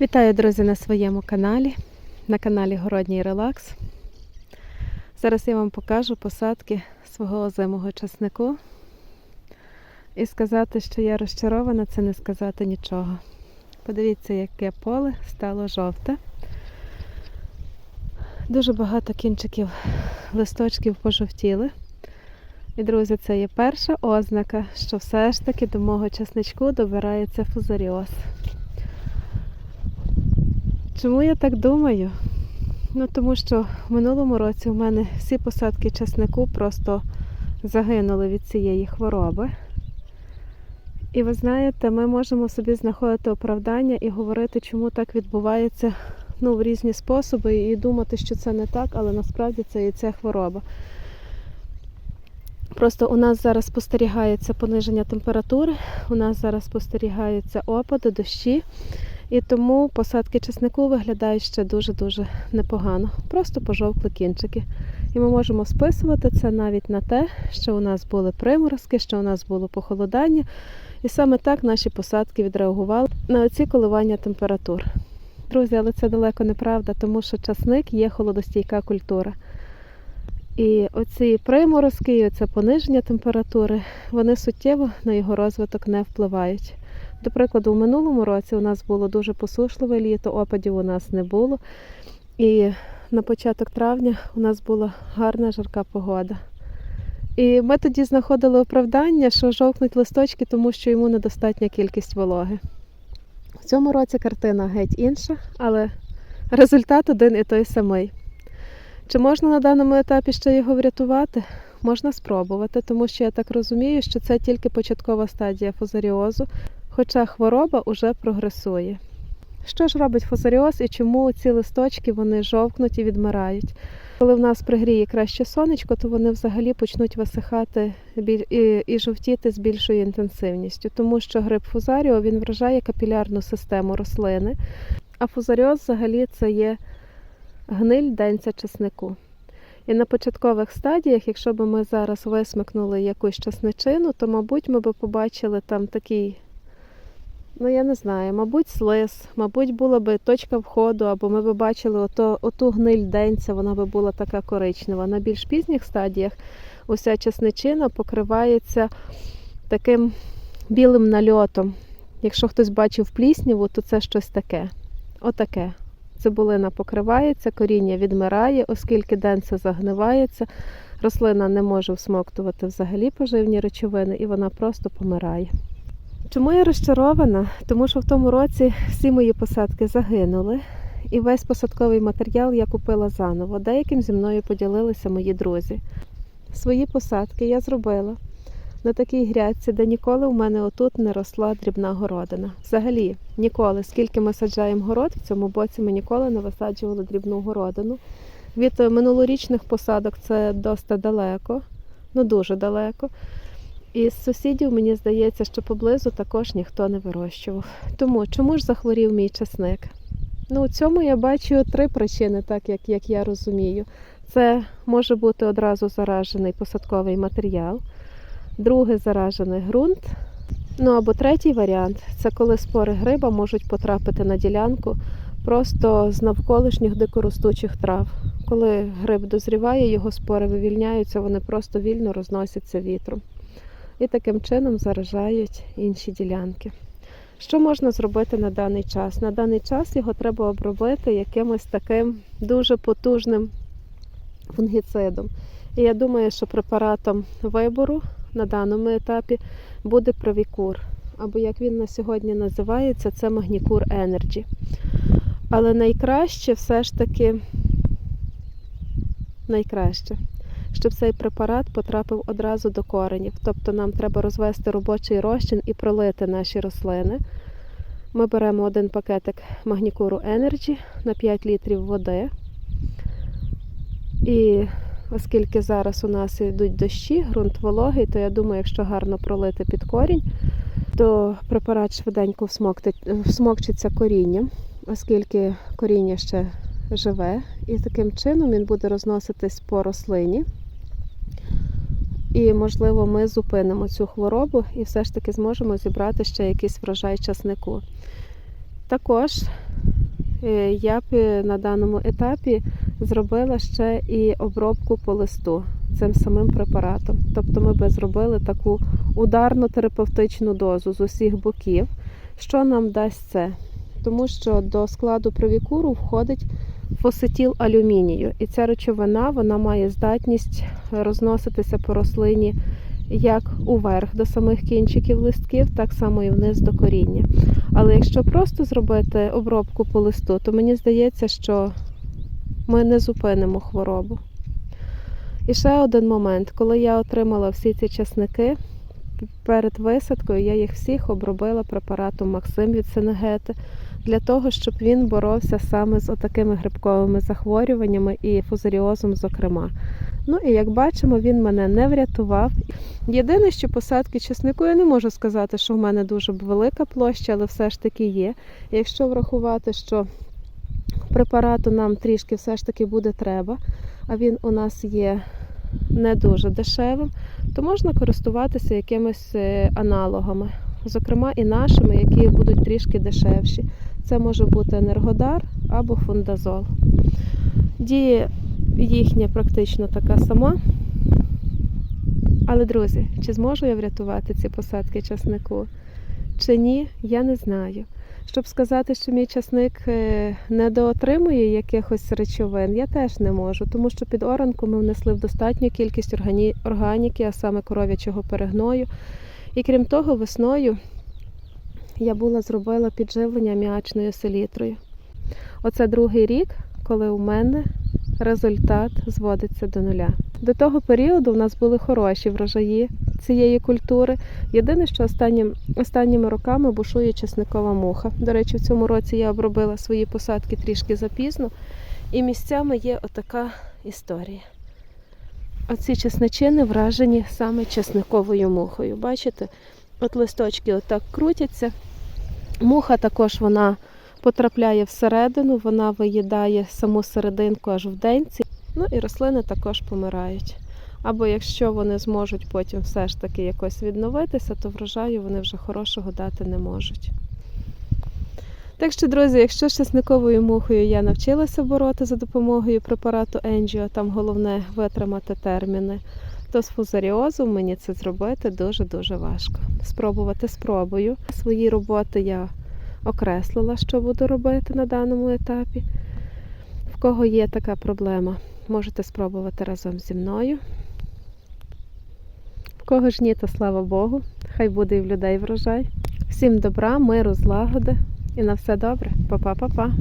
Вітаю, друзі, на своєму каналі, на каналі Городній Релакс. Зараз я вам покажу посадки свого озимого часнику. І сказати, що я розчарована, це не сказати нічого. Подивіться, яке поле стало жовте. Дуже багато кінчиків листочків пожовтіли. І, друзі, це є перша ознака, що все ж таки до мого часничку добирається фузаріоз. Чому я так думаю? Ну, тому що в минулому році у мене всі посадки часнику просто загинули від цієї хвороби. І ви знаєте, ми можемо собі знаходити оправдання і говорити, чому так відбувається ну, в різні способи, і думати, що це не так, але насправді це і ця хвороба. Просто у нас зараз спостерігається пониження температури, у нас зараз спостерігаються опади, дощі. І тому посадки чеснику виглядають ще дуже-дуже непогано. Просто пожовкли кінчики. І ми можемо списувати це навіть на те, що у нас були приморозки, що у нас було похолодання. І саме так наші посадки відреагували на оці коливання температур. Друзі, але це далеко неправда, тому що часник є холодостійка культура. І оці приморозки, і оце пониження температури, вони суттєво на його розвиток не впливають. До прикладу, у минулому році у нас було дуже посушливе літо, опадів у нас не було. І на початок травня у нас була гарна жарка погода. І ми тоді знаходили оправдання, що жовкнуть листочки, тому що йому недостатня кількість вологи. В цьому році картина геть інша, але результат один і той самий. Чи можна на даному етапі ще його врятувати? Можна спробувати, тому що я так розумію, що це тільки початкова стадія фузаріозу, хоча хвороба вже прогресує. Що ж робить фузаріоз і чому ці листочки вони жовкнуть і відмирають? Коли в нас пригріє краще сонечко, то вони взагалі почнуть висихати і жовтіти з більшою інтенсивністю, тому що гриб фузаріо він вражає капілярну систему рослини, а фузаріоз взагалі це є гниль денця чеснику. І на початкових стадіях, якщо б ми зараз висмикнули якусь часничину, то, мабуть, ми б побачили там такий, ну я не знаю, мабуть, слиз, мабуть, була б точка входу, або ми б бачили ото, оту гниль денця, вона би була така коричнева. На більш пізніх стадіях уся часничина покривається таким білим нальотом. Якщо хтось бачив плісняву, то це щось таке. Отаке. Цибулина покривається, коріння відмирає, оскільки денце загнивається, рослина не може всмоктувати взагалі поживні речовини і вона просто помирає. Чому я розчарована? Тому що в тому році всі мої посадки загинули, і весь посадковий матеріал я купила заново. Деяким зі мною поділилися мої друзі. Свої посадки я зробила на такій грядці, де ніколи у мене отут не росла дрібна городина. Взагалі, ніколи, скільки ми саджаємо город, в цьому боці ми ніколи не висаджували дрібну городину. Від минулорічних посадок це досить далеко, ну дуже далеко. І з сусідів мені здається, що поблизу також ніхто не вирощував. Тому чому ж захворів мій часник? Ну, у цьому я бачу три причини, так як, як я розумію. Це може бути одразу заражений посадковий матеріал. Другий заражений ґрунт. Ну або третій варіант це коли спори гриба можуть потрапити на ділянку просто з навколишніх дикоростучих трав. Коли гриб дозріває, його спори вивільняються, вони просто вільно розносяться вітром. І таким чином заражають інші ділянки. Що можна зробити на даний час? На даний час його треба обробити якимось таким дуже потужним фунгіцидом. І я думаю, що препаратом вибору на даному етапі буде Провікур. Або як він на сьогодні називається, це Магнікур Energy. Але найкраще все ж таки найкраще, щоб цей препарат потрапив одразу до коренів. Тобто нам треба розвести робочий розчин і пролити наші рослини. Ми беремо один пакетик Магнікуру Energy на 5 літрів води. І Оскільки зараз у нас йдуть дощі, ґрунт вологий, то я думаю, якщо гарно пролити під корінь, то препарат швиденько всмокчиться корінням, оскільки коріння ще живе, і таким чином він буде розноситись по рослині. І, можливо, ми зупинимо цю хворобу і все ж таки зможемо зібрати ще якийсь врожай часнику. Також е, я б е, на даному етапі зробила ще і обробку по листу цим самим препаратом. Тобто ми би зробили таку ударну терапевтичну дозу з усіх боків. Що нам дасть це? Тому що до складу провікуру входить фосетіл алюмінію, і ця речовина вона має здатність розноситися по рослині як уверх до самих кінчиків листків, так само і вниз до коріння. Але якщо просто зробити обробку по листу, то мені здається, що ми не зупинимо хворобу. І ще один момент, коли я отримала всі ці часники, перед висадкою я їх всіх обробила препаратом Максим від Сенегети для того, щоб він боровся саме з отакими грибковими захворюваннями і фузаріозом, зокрема. Ну і як бачимо, він мене не врятував. Єдине, що посадки чеснику я не можу сказати, що в мене дуже велика площа, але все ж таки є. Якщо врахувати, що препарату нам трішки все ж таки буде треба, а він у нас є не дуже дешевим, то можна користуватися якимись е, аналогами, зокрема і нашими, які будуть трішки дешевші. Це може бути енергодар або фундазол. Діє їхня практично така сама. Але, друзі, чи зможу я врятувати ці посадки часнику? Чи ні, я не знаю. Щоб сказати, що мій часник е, недоотримує якихось речовин, я теж не можу, тому що під оранку ми внесли в достатню кількість органі... органіки, а саме коров'ячого перегною. І крім того, весною я була зробила підживлення аміачною селітрою. Оце другий рік, коли у мене результат зводиться до нуля. До того періоду в нас були хороші врожаї цієї культури. Єдине, що останнім, останніми роками бушує чесникова муха. До речі, в цьому році я обробила свої посадки трішки запізно, і місцями є отака історія. Оці чесничини вражені саме чесниковою мухою. Бачите, от листочки отак крутяться. Муха також вона потрапляє всередину, вона виїдає саму серединку аж в денці. Ну і рослини також помирають. Або якщо вони зможуть потім все ж таки якось відновитися, то врожаю вони вже хорошого дати не можуть. Так що, друзі, якщо з часниковою мухою я навчилася бороти за допомогою препарату Енджіо, там головне витримати терміни, то з фузаріозом мені це зробити дуже-дуже важко. Спробувати спробую. Свої роботи я окреслила, що буду робити на даному етапі. В кого є така проблема, можете спробувати разом зі мною. В кого ж ні, то слава Богу, хай буде і в людей врожай. Всім добра, миру, злагоди і на все добре. Па-па-па-па.